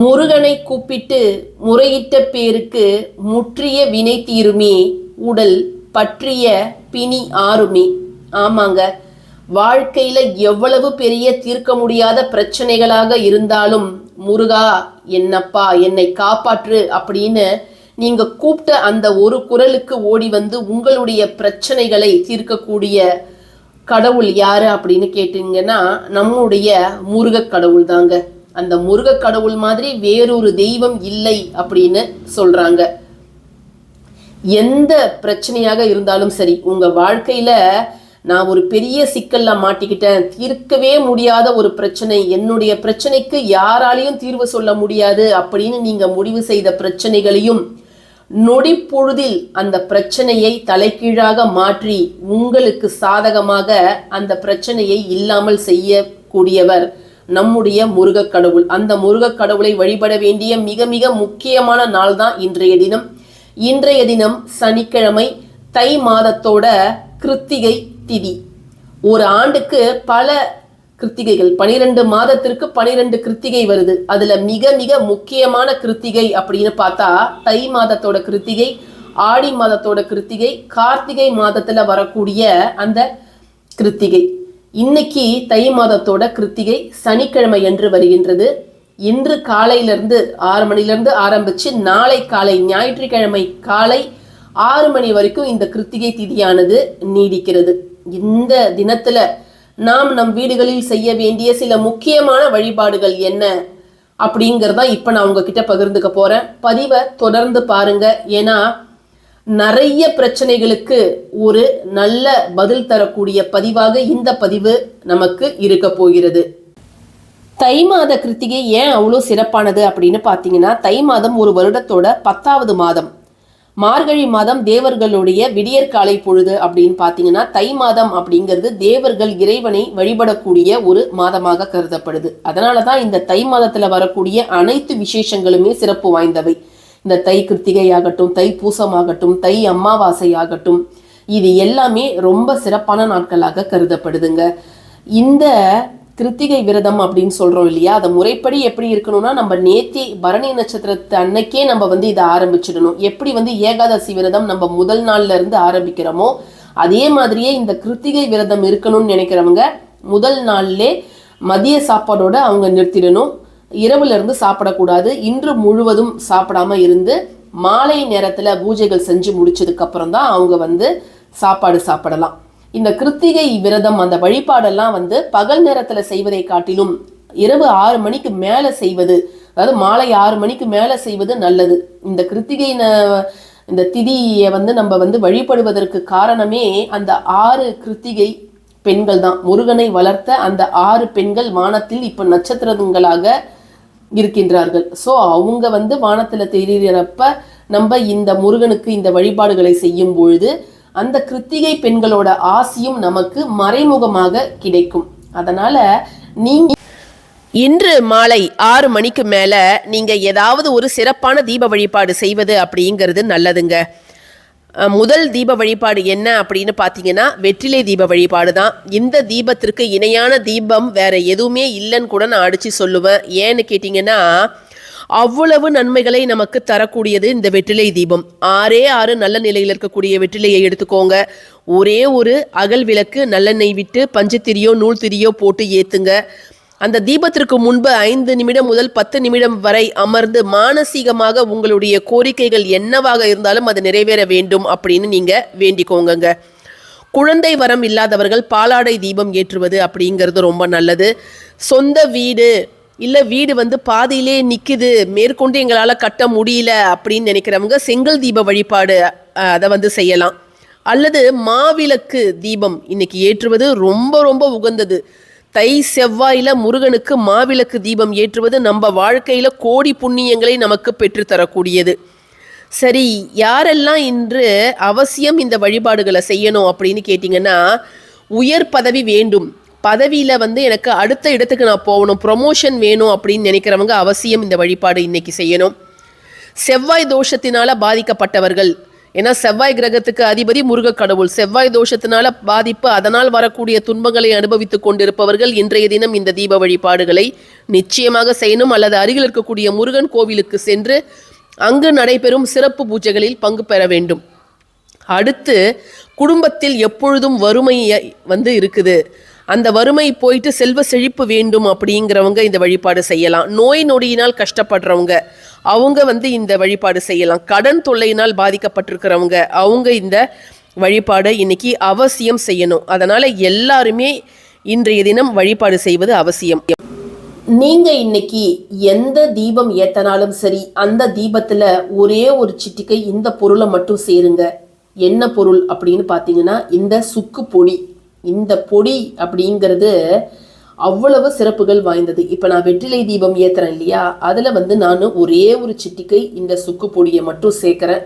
முருகனை கூப்பிட்டு முறையிட்ட பேருக்கு முற்றிய வினை தீருமே உடல் பற்றிய பிணி ஆறுமே. ஆமாங்க வாழ்க்கையில எவ்வளவு பெரிய தீர்க்க முடியாத பிரச்சனைகளாக இருந்தாலும் முருகா என்னப்பா என்னை காப்பாற்று அப்படின்னு நீங்க கூப்பிட்ட அந்த ஒரு குரலுக்கு ஓடி வந்து உங்களுடைய பிரச்சனைகளை தீர்க்கக்கூடிய கடவுள் யாரு அப்படின்னு கேட்டீங்கன்னா நம்முடைய முருகக் கடவுள் தாங்க அந்த முருக கடவுள் மாதிரி வேறொரு தெய்வம் இல்லை அப்படின்னு சொல்றாங்க. எந்த பிரச்சனையாக இருந்தாலும் சரி உங்க வாழ்க்கையில நான் ஒரு பெரிய சிக்கல்ல மாட்டிக்கிட்டேன். தீர்க்கவே முடியாத ஒரு பிரச்சனை. என்னுடைய பிரச்சனைக்கு யாராலையும் தீர்வு சொல்ல முடியாது அப்படின்னு நீங்க முடிவு செய்த பிரச்சனைகளையும் நொடி பொழுதில் அந்த பிரச்சனையை தலைகீழாக மாற்றி உங்களுக்கு சாதகமாக அந்த பிரச்சனையை இல்லாமல் செய்யக்கூடியவர். நம்முடைய முருகக் கடவுள் அந்த முருகக் கடவுளை வழிபட வேண்டிய மிக மிக முக்கியமான நாள் தான் இன்றைய தினம். இன்றைய தினம் சனிக்கிழமை தை மாதத்தோட கிருத்திகை திதி. ஒரு ஆண்டுக்கு பல கிருத்திகைகள் பனிரெண்டு மாதத்திற்கு பனிரெண்டு கிருத்திகை வருது. அதுல மிக மிக முக்கியமான கிருத்திகை அப்படின்னு பார்த்தா தை மாதத்தோட கிருத்திகை ஆடி மாதத்தோட கிருத்திகை கார்த்திகை மாதத்துல வரக்கூடிய அந்த கிருத்திகை. இன்னைக்கு தை மாதத்தோட கிருத்திகை சனிக்கிழமை என்று வருகின்றது. இன்று காலையிலிருந்து ஆறு மணிலிருந்து ஆரம்பித்து நாளை காலை ஞாயிற்றுக்கிழமை காலை ஆறு மணி வரைக்கும் இந்த கிருத்திகை திதியானது நீடிக்கிறது. இந்த தினத்தில் நாம் நம் வீடுகளில் செய்ய வேண்டிய சில முக்கியமான வழிபாடுகள் என்ன அப்படிங்கிறதா இப்போ நான் உங்ககிட்ட பகிர்ந்துக்க போகிறேன் பதிவை தொடர்ந்து பாருங்க. ஏன்னா நிறைய பிரச்சனைகளுக்கு ஒரு நல்ல பதில் தரக்கூடிய பதிவாக இந்த பதிவு நமக்கு இருக்க போகிறது. தை மாத கிருத்திகை ஏன் அவ்வளோ சிறப்பானது அப்படின்னு பார்த்தீங்கன்னா தை மாதம் ஒரு வருடத்தோட பத்தாவது மாதம். மார்கழி மாதம் தேவர்களுடைய விடியற்காலை பொழுது அப்படின்னு பார்த்தீங்கன்னா தை மாதம் அப்படிங்கிறது தேவர்கள் இறைவனை வழிபடக்கூடிய ஒரு மாதமாக கருதப்படுது. அதனால தான் இந்த தை மாதத்தில் வரக்கூடிய அனைத்து விசேஷங்களுமே சிறப்பு வாய்ந்தவை. இந்த தை கிருத்திகை ஆகட்டும் தை பூசமாகட்டும் தை அமாவாசை ஆகட்டும் இது எல்லாமே ரொம்ப சிறப்பான நாட்களாக கருதப்படுதுங்க. இந்த கிருத்திகை விரதம் அப்படின்னு சொல்றோம் இல்லையா அதை முறைப்படி எப்படி இருக்கணும்னா நம்ம நேத்தி பரணி நட்சத்திரத்து அன்னைக்கே நம்ம வந்து இதை ஆரம்பிச்சிடணும். எப்படி வந்து ஏகாதசி விரதம் நம்ம முதல் நாள்ல இருந்து ஆரம்பிக்கிறோமோ அதே மாதிரியே இந்த கிருத்திகை விரதம் இருக்கணும்னு நினைக்கிறவங்க முதல் நாள்லே மதிய சாப்பாடோட அவங்க நிறுத்திடணும். இரவுல இருந்து சாப்பிடக்கூடாது. இன்று முழுவதும் சாப்பிடாம இருந்து மாலை நேரத்துல பூஜைகள் செஞ்சு முடிச்சதுக்கு அப்புறம் தான் அவங்க வந்து சாப்பாடு சாப்பிடலாம். இந்த கிருத்திகை விரதம் அந்த வழிபாடெல்லாம் வந்து பகல் நேரத்துல செய்வதை காட்டிலும் இரவு ஆறு மணிக்கு மேல செய்வது அதாவது மாலை ஆறு மணிக்கு மேல செய்வது நல்லது. இந்த கிருத்திகை இந்த திதியை வந்து நம்ம வந்து வழிபடுவதற்கு காரணமே அந்த ஆறு கிருத்திகை பெண்கள் தான் முருகனை வளர்த்த அந்த ஆறு பெண்கள் வானத்தில் இப்போ நட்சத்திரங்களாக இருக்கின்றார்கள். ஸோ அவங்க வந்து வானத்தில் தெரிகிறப்ப நம்ம இந்த முருகனுக்கு இந்த வழிபாடுகளை செய்யும் பொழுது அந்த கிருத்திகை பெண்களோட ஆசியும் நமக்கு மறைமுகமாக கிடைக்கும். அதனால நீங்க இன்று மாலை ஆறு மணிக்கு மேல நீங்க ஏதாவது ஒரு சிறப்பான தீப வழிபாடு செய்வது அப்படிங்கிறது நல்லதுங்க. முதல் தீப வழிபாடு என்ன அப்படின்னு பார்த்தீங்கன்னா வெற்றிலை தீப வழிபாடு தான். இந்த தீபத்திற்கு இணையான தீபம் வேற எதுவுமே இல்லைன்னு கூட நான் அடிச்சு சொல்லுவேன். ஏன்னு கேட்டிங்கன்னா அவ்வளவு நன்மைகளை நமக்கு தரக்கூடியது இந்த வெற்றிலை தீபம். ஆறே ஆறு நல்ல நிலையில் இருக்கக்கூடிய வெற்றிலையை எடுத்துக்கோங்க. ஒரே ஒரு அகல் விளக்கு நல்லெண்ணெய் விட்டு பஞ்சுத்திரியோ நூல் திரியோ போட்டு ஏற்றுங்க அந்த தீபத்திற்கு முன்பு ஐந்து நிமிடம் முதல் பத்து நிமிடம் வரை அமர்ந்து மானசீகமாக உங்களுடைய கோரிக்கைகள் என்னவாக இருந்தாலும் அது நிறைவேற வேண்டும் அப்படின்னு நீங்க வேண்டிக்கோங்கங்க. குழந்தை வரம் இல்லாதவர்கள் பாலாடை தீபம் ஏற்றுவது அப்படிங்கிறது ரொம்ப நல்லது. சொந்த வீடு இல்லை வீடு வந்து பாதியிலே நிற்குது மேற்கொண்டு எங்களால் கட்ட முடியல அப்படின்னு நினைக்கிறவங்க செங்கல் தீப வழிபாடு அதை வந்து செய்யலாம். அல்லது மாவிளக்கு தீபம் இன்னைக்கு ஏற்றுவது ரொம்ப ரொம்ப உகந்தது. தை செவ்வாயில முருகனுக்கு மாவிளக்கு தீபம் ஏற்றுவது நம்ம வாழ்க்கையில கோடி புண்ணியங்களை நமக்கு பெற்றுத்தரக்கூடியது சரி யாரெல்லாம் இன்று அவசியம் இந்த வழிபாடுகளை செய்யணும் அப்படின்னு கேட்டிங்கன்னா உயர் பதவி வேண்டும். பதவியில் வந்து எனக்கு அடுத்த இடத்துக்கு நான் போகணும் ப்ரொமோஷன் வேணும் அப்படின்னு நினைக்கிறவங்க அவசியம் இந்த வழிபாடு இன்னைக்கு செய்யணும். செவ்வாய் தோஷத்தினால் பாதிக்கப்பட்டவர்கள் ஏன்னா செவ்வாய் கிரகத்துக்கு அதிபதி முருக கடவுள். செவ்வாய் தோஷத்தினால பாதிப்பு அதனால் வரக்கூடிய துன்பங்களை அனுபவித்துக் கொண்டிருப்பவர்கள் இன்றைய தினம் இந்த தீப வழிபாடுகளை நிச்சயமாக செய்யணும். அல்லது அருகில் இருக்கக்கூடிய முருகன் கோவிலுக்கு சென்று அங்கு நடைபெறும் சிறப்பு பூஜைகளில் பங்கு பெற வேண்டும். அடுத்து குடும்பத்தில் எப்பொழுதும் வறுமை வந்து இருக்குது. அந்த வறுமை போயிட்டு செல்வ செழிப்பு வேண்டும் அப்படிங்கிறவங்க இந்த வழிபாடு செய்யலாம். நோய் நொடியினால் கஷ்டப்படுறவங்க. அவங்க வந்து இந்த வழிபாடு செய்யலாம். கடன் தொல்லையினால் பாதிக்கப்பட்டிருக்கிறவங்க அவங்க இந்த வழிபாடை இன்னைக்கு அவசியம் செய்யணும். அதனால எல்லாருமே இன்றைய தினம் வழிபாடு செய்வது அவசியம். நீங்க இன்னைக்கு எந்த தீபம் ஏத்தனாலும் சரி அந்த தீபத்துல ஒரே ஒரு சிட்டிக்கை இந்த பொருளை மட்டும் சேருங்க. என்ன பொருள் அப்படின்னு பார்த்தீங்கன்னா இந்த சுக்கு பொடி. இந்த பொடி அப்படிங்கிறது அவ்வளவு சிறப்புகள் வாய்ந்தது. இப்போ நான் வெற்றிலை தீபம் ஏற்றுறேன் இல்லையா? அதில் வந்து நான் ஒரே ஒரு சிட்டிக்கை இந்த சுக்கு பொடியை மட்டும் சேர்க்குறேன்.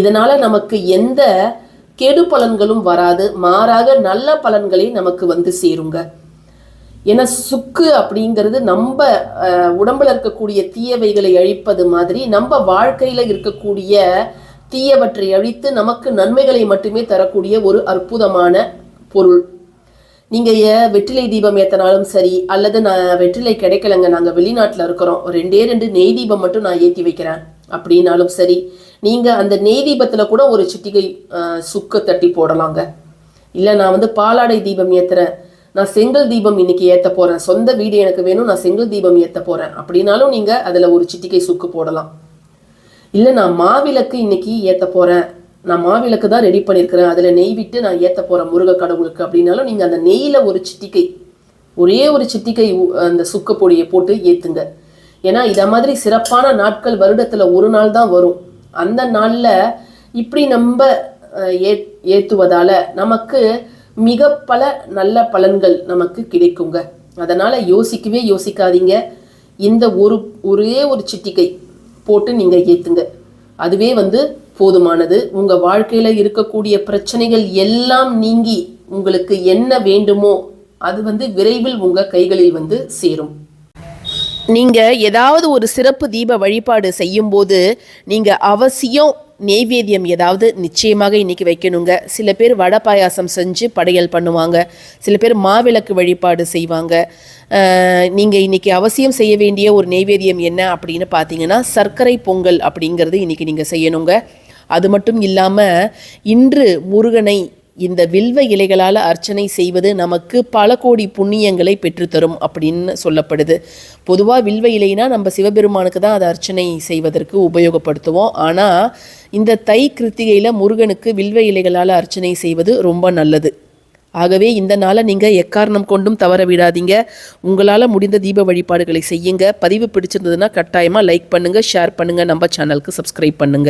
இதனால் நமக்கு எந்த கெடு பலன்களும் வராது. மாறாக நல்ல பலன்களே நமக்கு வந்து சேருங்க. ஏன்னா சுக்கு அப்படிங்கிறது நம்ம உடம்புல இருக்கக்கூடிய தீயவைகளை அழிப்பது மாதிரி நம்ம வாழ்க்கையில் இருக்கக்கூடிய தீயவற்றை அழித்து நமக்கு நன்மைகளை மட்டுமே தரக்கூடிய ஒரு அற்புதமான பொருள். நீங்கள் ஏன் வெற்றிலை தீபம் ஏற்றினாலும் சரி அல்லது நான் வெற்றிலை கிடைக்கலங்க நாங்கள் வெளிநாட்டில் இருக்கிறோம். ரெண்டே ரெண்டு நெய் தீபம் மட்டும் நான் ஏற்றி வைக்கிறேன். அப்படின்னாலும் சரி நீங்கள் அந்த நெய் தீபத்தில் கூட ஒரு சிட்டிகை சுக்கு தட்டி போடலாங்க. இல்லை நான் வந்து பாலாடை தீபம் ஏற்றுறேன் நான் செங்கல் தீபம் இன்னைக்கு ஏற்ற போகிறேன் சொந்த வீடு எனக்கு வேணும் நான் செங்கல் தீபம் ஏற்ற போகிறேன் அப்படின்னாலும் நீங்கள் அதில் ஒரு சிட்டிகை சுக்கு போடலாம். இல்லை நான் மாவிளக்கு இன்னைக்கு ஏற்ற போகிறேன் நான் மாவிளக்கு தான் ரெடி பண்ணியிருக்கிறேன் அதில் நெய் விட்டு நான் ஏற்ற போகிறேன் முருக கடவுளுக்கு அப்படின்னாலும் நீங்கள் அந்த நெய்யில் ஒரு சிட்டிக்கை ஒரே ஒரு சிட்டிக்கை அந்த சுக்கப்பொடியை போட்டு ஏற்றுங்க ஏன்னா இதை மாதிரி சிறப்பான நாட்கள் வருடத்தில் ஒரு நாள் தான் வரும். அந்த நாளில் இப்படி நம்ம ஏ- ஏற்றுவதால் நமக்கு மிக பல நல்ல பலன்கள் நமக்கு கிடைக்குங்க. அதனால் யோசிக்கவே யோசிக்காதீங்க. இந்த ஒரு ஒரே ஒரு சிட்டிக்கை போட்டு நீங்கள் ஏற்றுங்க அதுவே வந்து போதுமானது. உங்க வாழ்க்கையில இருக்கக்கூடிய பிரச்சனைகள் எல்லாம் நீங்கி உங்களுக்கு என்ன வேண்டுமோ அது வந்து விரைவில் உங்க கைகளில் வந்து சேரும். நீங்க ஏதாவது ஒரு சிறப்பு தீப வழிபாடு செய்யும்போது நீங்க அவசியம் நெய்வேத்தியம் ஏதாவது நிச்சயமாக இன்னைக்கு வைக்கணுங்க. சில பேர் வடை பாயாசம் செஞ்சு படையல் பண்ணுவாங்க. சில பேர் மாவிளக்கு வழிபாடு செய்வாங்க. நீங்கள் இன்றைக்கி இன்னைக்கு அவசியம் செய்ய வேண்டிய ஒரு நெய்வேத்தியம் என்ன அப்படின்னு பார்த்தீங்கன்னா சர்க்கரை பொங்கல் அப்படிங்கிறது இன்னைக்கு நீங்கள் செய்யணுங்க. அது மட்டும் இல்லாமல் இன்று முருகனை இந்த வில்வ இலைகளால் அர்ச்சனை செய்வது நமக்கு பல கோடி புண்ணியங்களை பெற்றுத்தரும் அப்படின்னு சொல்லப்படுது. பொதுவாக வில்வ இலைனா நம்ம சிவபெருமானுக்கு தான் அதை அர்ச்சனை செய்வதற்கு உபயோகப்படுத்துவோம். ஆனால் இந்த தை கிருத்திகையில் முருகனுக்கு வில்வ இலைகளால் அர்ச்சனை செய்வது ரொம்ப நல்லது. ஆகவே இந்த நாளை நீங்கள் எக்காரணம் கொண்டும் தவற விடாதீங்க. உங்களால் முடிந்த தீப வழிபாடுகளை செய்யுங்க. பதிவு பிடிச்சிருந்ததுன்னா கட்டாயமாக லைக் பண்ணுங்கள் ஷேர் பண்ணுங்கள் நம்ம சேனலுக்கு சப்ஸ்கிரைப் பண்ணுங்கள்